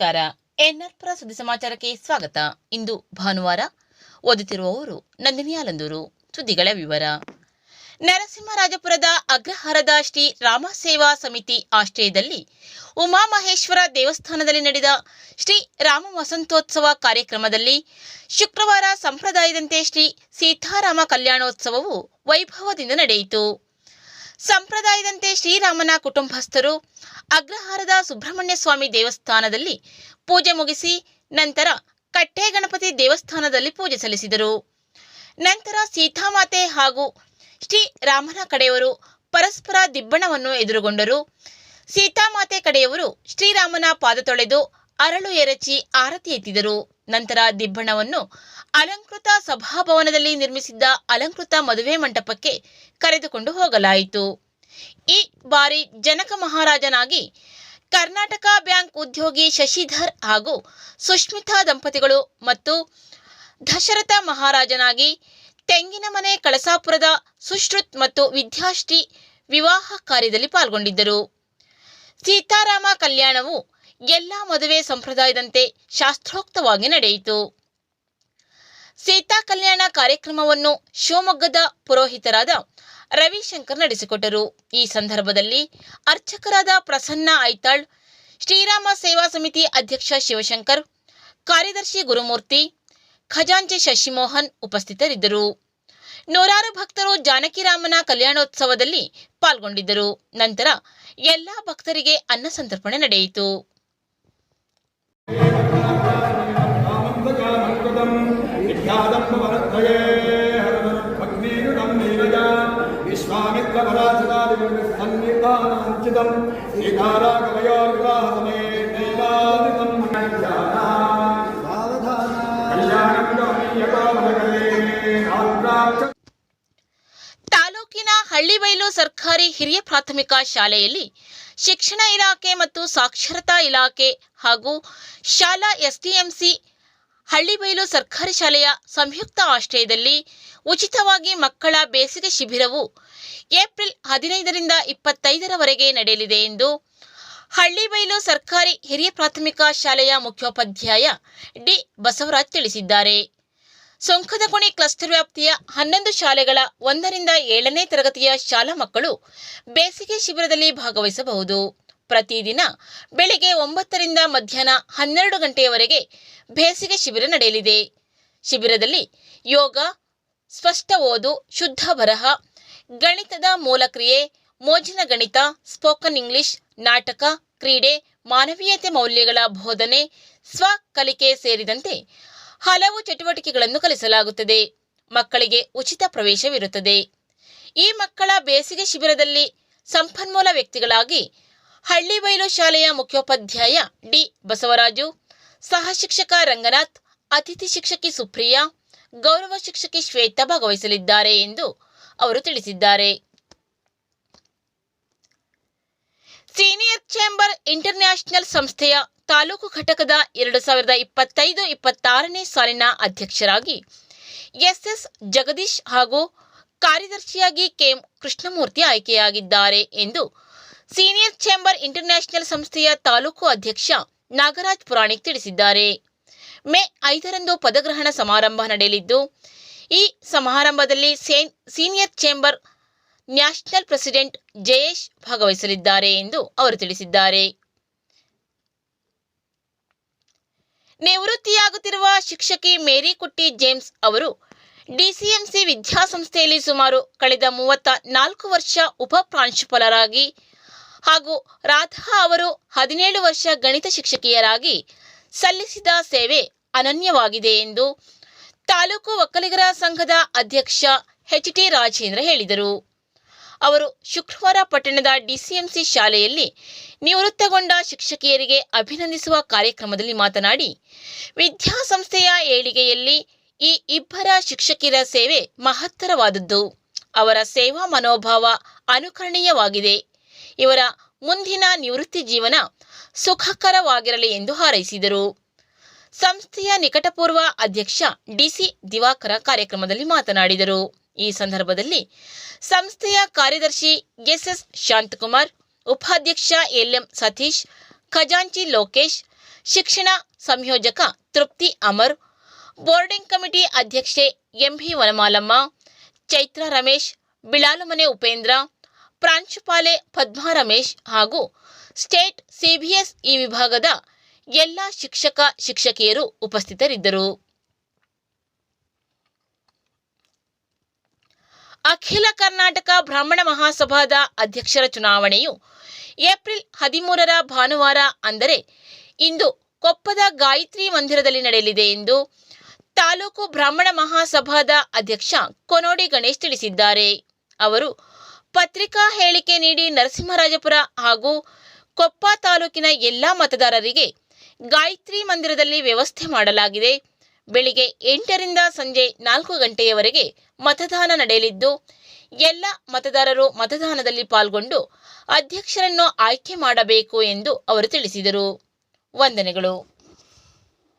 ನಮಸ್ಕಾರ. ಎನ್ಆರ್ಪುರ ಸುದ್ದಿ ಸಮಾಚಾರಕ್ಕೆ ಸ್ವಾಗತ. ಇಂದು ಭಾನುವಾರ ಓದುತ್ತಿರುವವರು ನಂದಿನಿ ಆಲಂದೂರು. ಸುದ್ದಿಗಳ ವಿವರ. ನರಸಿಂಹರಾಜಪುರದ ಅಗ್ರಹಾರದ ಶ್ರೀ ರಾಮಸೇವಾ ಸಮಿತಿ ಆಶ್ರಯದಲ್ಲಿ ಉಮಾಮಹೇಶ್ವರ ದೇವಸ್ಥಾನದಲ್ಲಿ ನಡೆದ ಶ್ರೀ ರಾಮ ವಸಂತೋತ್ಸವ ಕಾರ್ಯಕ್ರಮದಲ್ಲಿ ಶುಕ್ರವಾರ ಸಂಪ್ರದಾಯದಂತೆ ಶ್ರೀ ಸೀತಾರಾಮ ಕಲ್ಯಾಣೋತ್ಸವವು ವೈಭವದಿಂದ ನಡೆಯಿತು. ಸಂಪ್ರದಾಯದಂತೆ ಶ್ರೀರಾಮನ ಕುಟುಂಬಸ್ಥರು ಅಗ್ರಹಾರದ ಸುಬ್ರಹ್ಮಣ್ಯ ಸ್ವಾಮಿ ದೇವಸ್ಥಾನದಲ್ಲಿ ಪೂಜೆ ಮುಗಿಸಿ ನಂತರ ಕಟ್ಟೆ ಗಣಪತಿ ದೇವಸ್ಥಾನದಲ್ಲಿ ಪೂಜೆ ಸಲ್ಲಿಸಿದರು. ನಂತರ ಸೀತಾಮಾತೆ ಹಾಗೂ ಶ್ರೀ ರಾಮನ ಕಡೆಯವರು ಪರಸ್ಪರ ದಿಬ್ಬಣವನ್ನು ಎದುರುಗೊಂಡರು. ಸೀತಾಮಾತೆ ಕಡೆಯವರು ಶ್ರೀರಾಮನ ಪಾದ ತೊಳೆದು ಅರಳು ಎರಚಿ ಆರತಿ ಎತ್ತಿದರು. ನಂತರ ದಿಬ್ಬಣವನ್ನು ಅಲಂಕೃತ ಸಭಾಭವನದಲ್ಲಿ ನಿರ್ಮಿಸಿದ್ದ ಅಲಂಕೃತ ಮದುವೆ ಮಂಟಪಕ್ಕೆ ಕರೆದುಕೊಂಡು ಹೋಗಲಾಯಿತು. ಈ ಬಾರಿ ಜನಕ ಮಹಾರಾಜನಾಗಿ ಕರ್ನಾಟಕ ಬ್ಯಾಂಕ್ ಉದ್ಯೋಗಿ ಶಶಿಧರ್ ಹಾಗೂ ಸುಷ್ಮಿತಾ ದಂಪತಿಗಳು ಮತ್ತು ದಶರಥ ಮಹಾರಾಜನಾಗಿ ತೆಂಗಿನಮನೆ ಕಳಸಾಪುರದ ಸುಶ್ರುತ್ ಮತ್ತು ವಿದ್ಯಾಶ್ರೀ ವಿವಾಹ ಕಾರ್ಯದಲ್ಲಿ ಪಾಲ್ಗೊಂಡಿದ್ದರು. ಸೀತಾರಾಮ ಕಲ್ಯಾಣವು ಎಲ್ಲ ಮದುವೆ ಸಂಪ್ರದಾಯದಂತೆ ಶಾಸ್ತ್ರೋಕ್ತವಾಗಿ ನಡೆಯಿತು. ಸೀತಾ ಕಲ್ಯಾಣ ಕಾರ್ಯಕ್ರಮವನ್ನು ಶಿವಮೊಗ್ಗದ ಪುರೋಹಿತರಾದ ರವಿಶಂಕರ್ ನಡೆಸಿಕೊಟ್ಟರು. ಈ ಸಂದರ್ಭದಲ್ಲಿ ಅರ್ಚಕರಾದ ಪ್ರಸನ್ನ ಐತಾಳ್, ಶ್ರೀರಾಮ ಸೇವಾ ಸಮಿತಿ ಅಧ್ಯಕ್ಷ ಶಿವಶಂಕರ್, ಕಾರ್ಯದರ್ಶಿ ಗುರುಮೂರ್ತಿ, ಖಜಾಂಚಿ ಶಶಿಮೋಹನ್ ಉಪಸ್ಥಿತರಿದ್ದರು. ನೂರಾರು ಭಕ್ತರು ಜಾನಕಿರಾಮನ ಕಲ್ಯಾಣೋತ್ಸವದಲ್ಲಿ ಪಾಲ್ಗೊಂಡಿದ್ದರು. ನಂತರ ಎಲ್ಲಾ ಭಕ್ತರಿಗೆ ಅನ್ನ ಸಂತರ್ಪಣೆ ನಡೆಯಿತು. సన్నిధానంచితం సీతారాగమయో వివాహ సమయే ತಾಲೂಕಿನ ಹಳ್ಳಿಬೈಲು ಸರ್ಕಾರಿ ಹಿರಿಯ ಪ್ರಾಥಮಿಕ ಶಾಲೆಯಲ್ಲಿ ಶಿಕ್ಷಣ ಇಲಾಖೆ ಮತ್ತು ಸಾಕ್ಷರತಾ ಇಲಾಖೆ ಹಾಗೂ ಶಾಲಾ ಎಸ್ಡಿಎಂಸಿ ಹಳ್ಳಿಬೈಲು ಸರ್ಕಾರಿ ಶಾಲೆಯ ಸಂಯುಕ್ತ ಆಶ್ರಯದಲ್ಲಿ ಉಚಿತವಾಗಿ ಮಕ್ಕಳ ಬೇಸಿಗೆ ಶಿಬಿರವು ಏಪ್ರಿಲ್ ಹದಿನೈದರಿಂದ ಇಪ್ಪತ್ತೈದರವರೆಗೆ ನಡೆಯಲಿದೆ ಎಂದು ಹಳ್ಳಿಬೈಲು ಸರ್ಕಾರಿ ಹಿರಿಯ ಪ್ರಾಥಮಿಕ ಶಾಲೆಯ ಮುಖ್ಯೋಪಾಧ್ಯಾಯ ಡಿ ಬಸವರಾಜ್ ತಿಳಿಸಿದ್ದಾರೆ. ಸೊಂಕದಗುಣಿ ಕ್ಲಸ್ಟರ್ ವ್ಯಾಪ್ತಿಯ ಹನ್ನೊಂದು ಶಾಲೆಗಳ ಒಂದರಿಂದ ಏಳನೇ ತರಗತಿಯ ಶಾಲಾ ಮಕ್ಕಳು ಬೇಸಿಗೆ ಶಿಬಿರದಲ್ಲಿ ಭಾಗವಹಿಸಬಹುದು. ಪ್ರತಿದಿನ ಬೆಳಿಗ್ಗೆ ಒಂಬತ್ತರಿಂದ ಮಧ್ಯಾಹ್ನ ಹನ್ನೆರಡು ಗಂಟೆಯವರೆಗೆ ಬೇಸಿಗೆ ಶಿಬಿರ ನಡೆಯಲಿದೆ. ಶಿಬಿರದಲ್ಲಿ ಯೋಗ, ಸ್ಪಷ್ಟ ಓದು, ಶುದ್ಧ ಬರಹ, ಗಣಿತದ ಮೂಲಕ್ರಿಯೆ, ಮೋಜಿನ ಗಣಿತ, ಸ್ಪೋಕನ್ ಇಂಗ್ಲಿಷ್, ನಾಟಕ, ಕ್ರೀಡೆ, ಮಾನವೀಯತೆ ಮೌಲ್ಯಗಳ ಬೋಧನೆ, ಸ್ವ ಕಲಿಕೆ ಸೇರಿದಂತೆ ಹಲವು ಚಟುವಟಿಕೆಗಳನ್ನು ಕಲಿಸಲಾಗುತ್ತದೆ. ಮಕ್ಕಳಿಗೆ ಉಚಿತ ಪ್ರವೇಶವಿರುತ್ತದೆ. ಈ ಮಕ್ಕಳ ಬೇಸಿಗೆ ಶಿಬಿರದಲ್ಲಿ ಸಂಪನ್ಮೂಲ ವ್ಯಕ್ತಿಗಳಾಗಿ ಹಳ್ಳಿಬೈಲು ಶಾಲೆಯ ಮುಖ್ಯೋಪಾಧ್ಯಾಯ ಡಿ. ಬಸವರಾಜು, ಸಹ ಶಿಕ್ಷಕ ರಂಗನಾಥ್, ಅತಿಥಿ ಶಿಕ್ಷಕಿ ಸುಪ್ರಿಯಾ, ಗೌರವ ಶಿಕ್ಷಕಿ ಶ್ವೇತಾ ಭಾಗವಹಿಸಲಿದ್ದಾರೆ ಎಂದು ಅವರು ತಿಳಿಸಿದ್ದಾರೆ. ಸೀನಿಯರ್ ಚೇಂಬರ್ ಇಂಟರ್ನ್ಯಾಷನಲ್ ಸಂಸ್ಥೆಯ ತಾಲೂಕು ಘಟಕದ ಎರಡು ಸಾವಿರದ ಇಪ್ಪತ್ತೈದು ಇಪ್ಪತ್ತಾರನೇ ಸಾಲಿನ ಅಧ್ಯಕ್ಷರಾಗಿ ಎಸ್ಎಸ್ ಜಗದೀಶ್ ಹಾಗೂ ಕಾರ್ಯದರ್ಶಿಯಾಗಿ ಕೆಎಂ ಕೃಷ್ಣಮೂರ್ತಿ ಆಯ್ಕೆಯಾಗಿದ್ದಾರೆ ಎಂದು ಸೀನಿಯರ್ ಚೇಂಬರ್ ಇಂಟರ್ನ್ಯಾಷನಲ್ ಸಂಸ್ಥೆಯ ತಾಲೂಕು ಅಧ್ಯಕ್ಷ ನಾಗರಾಜ್ ಪುರಾಣಿಕ್ ತಿಳಿಸಿದ್ದಾರೆ. ಮೇ ಐದರಂದು ಪದಗ್ರಹಣ ಸಮಾರಂಭ ನಡೆಯಲಿದ್ದು, ಈ ಸಮಾರಂಭದಲ್ಲಿ Sen- senior chamber national president Jayesh ಭಾಗವಹಿಸಲಿದ್ದಾರೆ ಎಂದು ಅವರು ತಿಳಿಸಿದ್ದಾರೆ. ನಿವೃತ್ತಿಯಾಗುತ್ತಿರುವ ಶಿಕ್ಷಕಿ ಮೇರಿ ಕುಟ್ಟಿ ಜೇಮ್ಸ್ ಅವರು ಡಿಸಿಎಂಸಿ ವಿದ್ಯಾಸಂಸ್ಥೆಯಲ್ಲಿ ಸುಮಾರು ಕಳೆದ ಮೂವತ್ತ ನಾಲ್ಕು ವರ್ಷ ಉಪ ಪ್ರಾಂಶುಪಾಲರಾಗಿ ಹಾಗೂ ರಾಧಾ ಅವರು ಹದಿನೇಳು ವರ್ಷ ಗಣಿತ ಶಿಕ್ಷಕಿಯರಾಗಿ ಸಲ್ಲಿಸಿದ ಸೇವೆ ಅನನ್ಯವಾಗಿದೆ ಎಂದು ತಾಲೂಕು ಒಕ್ಕಲಿಗರ ಸಂಘದ ಅಧ್ಯಕ್ಷ ಎಚ್ ಟಿ ರಾಜೇಂದ್ರ ಹೇಳಿದರು. ಅವರು ಶುಕ್ರವಾರ ಪಟ್ಟಣದ ಡಿಸಿಎಂಸಿ ಶಾಲೆಯಲ್ಲಿ ನಿವೃತ್ತಗೊಂಡ ಶಿಕ್ಷಕಿಯರಿಗೆ ಅಭಿನಂದಿಸುವ ಕಾರ್ಯಕ್ರಮದಲ್ಲಿ ಮಾತನಾಡಿ, ವಿದ್ಯಾಸಂಸ್ಥೆಯ ಏಳಿಗೆಯಲ್ಲಿ ಈ ಇಬ್ಬರ ಶಿಕ್ಷಕಿಯರ ಸೇವೆ ಮಹತ್ತರವಾದದ್ದು. ಅವರ ಸೇವಾ ಮನೋಭಾವ ಅನುಕರಣೀಯವಾಗಿದೆ. ಇವರ ಮುಂದಿನ ನಿವೃತ್ತಿ ಜೀವನ ಸುಖಕರವಾಗಿರಲಿ ಎಂದು ಹಾರೈಸಿದರು. ಸಂಸ್ಥೆಯ ನಿಕಟಪೂರ್ವ ಅಧ್ಯಕ್ಷ ಡಿಸಿ ದಿವಾಕರ ಕಾರ್ಯಕ್ರಮದಲ್ಲಿ ಮಾತನಾಡಿದರು. ಈ ಸಂದರ್ಭದಲ್ಲಿ ಸಂಸ್ಥೆಯ ಕಾರ್ಯದರ್ಶಿ ಎಸ್ಎಸ್ ಶಾಂತಕುಮಾರ್, ಉಪಾಧ್ಯಕ್ಷ ಎಲ್ಎಂ ಸತೀಶ್, ಖಜಾಂಚಿ ಲೋಕೇಶ್, ಶಿಕ್ಷಣ ಸಂಯೋಜಕ ತೃಪ್ತಿ ಅಮರ್, ಬೋರ್ಡಿಂಗ್ ಕಮಿಟಿ ಅಧ್ಯಕ್ಷೆ ಎಂಬಿ ವನಮಾಲಮ್ಮ, ಚೈತ್ರ ರಮೇಶ್ ಬಿಳಾಲುಮನೆ ಉಪೇಂದ್ರ, ಪ್ರಾಂಶುಪಾಲೆ ಪದ್ಮಾ ರಮೇಶ್ ಹಾಗೂ ಸ್ಟೇಟ್ ಸಿಬಿಎಸ್ ಈ ವಿಭಾಗದ ಎಲ್ಲ ಶಿಕ್ಷಕ, ಶಿಕ್ಷಕಿಯರು ಉಪಸ್ಥಿತರಿದ್ದರು. ಅಖಿಲ ಕರ್ನಾಟಕ ಬ್ರಾಹ್ಮಣ ಮಹಾಸಭಾದ ಅಧ್ಯಕ್ಷರ ಚುನಾವಣೆಯು ಏಪ್ರಿಲ್ ಹದಿಮೂರರ ಭಾನುವಾರ, ಅಂದರೆ ಇಂದು ಕೊಪ್ಪದ ಗಾಯತ್ರಿ ಮಂದಿರದಲ್ಲಿ ನಡೆಯಲಿದೆ ಎಂದು ತಾಲೂಕು ಬ್ರಾಹ್ಮಣ ಮಹಾಸಭಾದ ಅಧ್ಯಕ್ಷ ಕೊನೋಡಿ ಗಣೇಶ್ ತಿಳಿಸಿದ್ದಾರೆ. ಅವರು ಪತ್ರಿಕಾ ಹೇಳಿಕೆ ನೀಡಿ ನರಸಿಂಹರಾಜಪುರ ಹಾಗೂ ಕೊಪ್ಪ ತಾಲೂಕಿನ ಎಲ್ಲ ಮತದಾರರಿಗೆ ಗಾಯತ್ರಿ ಮಂದಿರದಲ್ಲಿ ವ್ಯವಸ್ಥೆ ಮಾಡಲಾಗಿದೆ. ಬೆಳಿಗ್ಗೆ ಎಂಟರಿಂದ ಸಂಜೆ ನಾಲ್ಕು ಗಂಟೆಯವರೆಗೆ ಮತದಾನ ನಡೆಯಲಿದ್ದು ಎಲ್ಲ ಮತದಾರರು ಮತದಾನದಲ್ಲಿ ಪಾಲ್ಗೊಂಡು ಅಧ್ಯಕ್ಷರನ್ನು ಆಯ್ಕೆ ಮಾಡಬೇಕು ಎಂದು ಅವರು ತಿಳಿಸಿದರು. ವಂದನೆಗಳು.